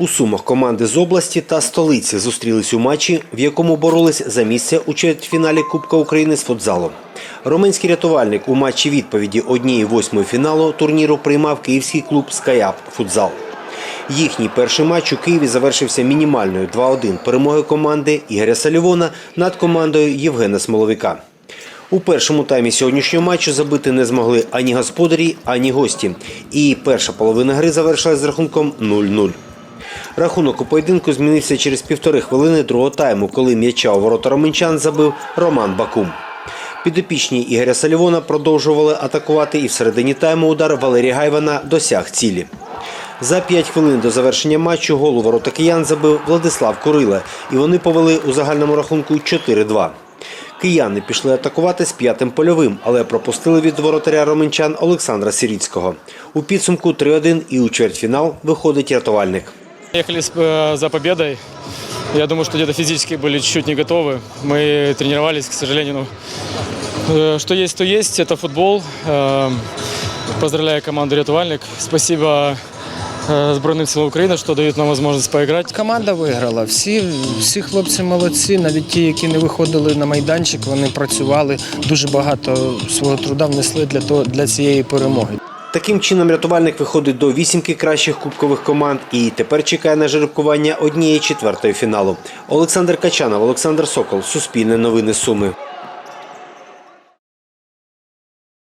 У Сумах команди з області та столиці зустрілись у матчі, в якому боролись за місце у чвертьфіналі Кубка України з футзалу. Роменський рятувальник у матчі відповіді однієї восьмої фіналу турніру приймав київський клуб «Скаяп» футзал. Їхній перший матч у Києві завершився мінімальною 2-1 перемогою команди Ігоря Салівона над командою Євгена Смоловика. У першому таймі сьогоднішнього матчу забити не змогли ані господарі, ані гості. І перша половина гри завершилась з рахунком 0-0. Рахунок у поєдинку змінився через півтори хвилини другого тайму, коли м'яча у ворота романчан забив Роман Бакум. Підопічні Ігоря Салівона продовжували атакувати і в середині тайму удар Валерія Гайвана досяг цілі. За 5 хвилин до завершення матчу гол у ворота киян забив Владислав Курила, і вони повели у загальному рахунку 4-2. Кияни пішли атакувати з п'ятим польовим, але пропустили від воротаря романчан Олександра Сіріцького. У підсумку 3-1 і у чвертьфінал виходить рятувальник. Ехали с- э, за победой. Я думаю, что где-то физически были чуть-чуть не готовы. Мы тренировались, к сожалению. ну, э, что есть, то есть. Это футбол. Э, Поздравляю команду «Рятувальник». Спасибо э, Збройным силам України, що дають нам можливість поіграти. Команда виграла. Всі, всі хлопці молодці, навіть ті, які не виходили на майданчик, вони працювали, дуже багато свого труда внесли для, того, для цієї перемоги. Таким чином рятувальник виходить до вісімки кращих кубкових команд і тепер чекає на жеребкування однієї четвертої фіналу. Олександр Качанов, Олександр Сокол, Суспільне новини Суми.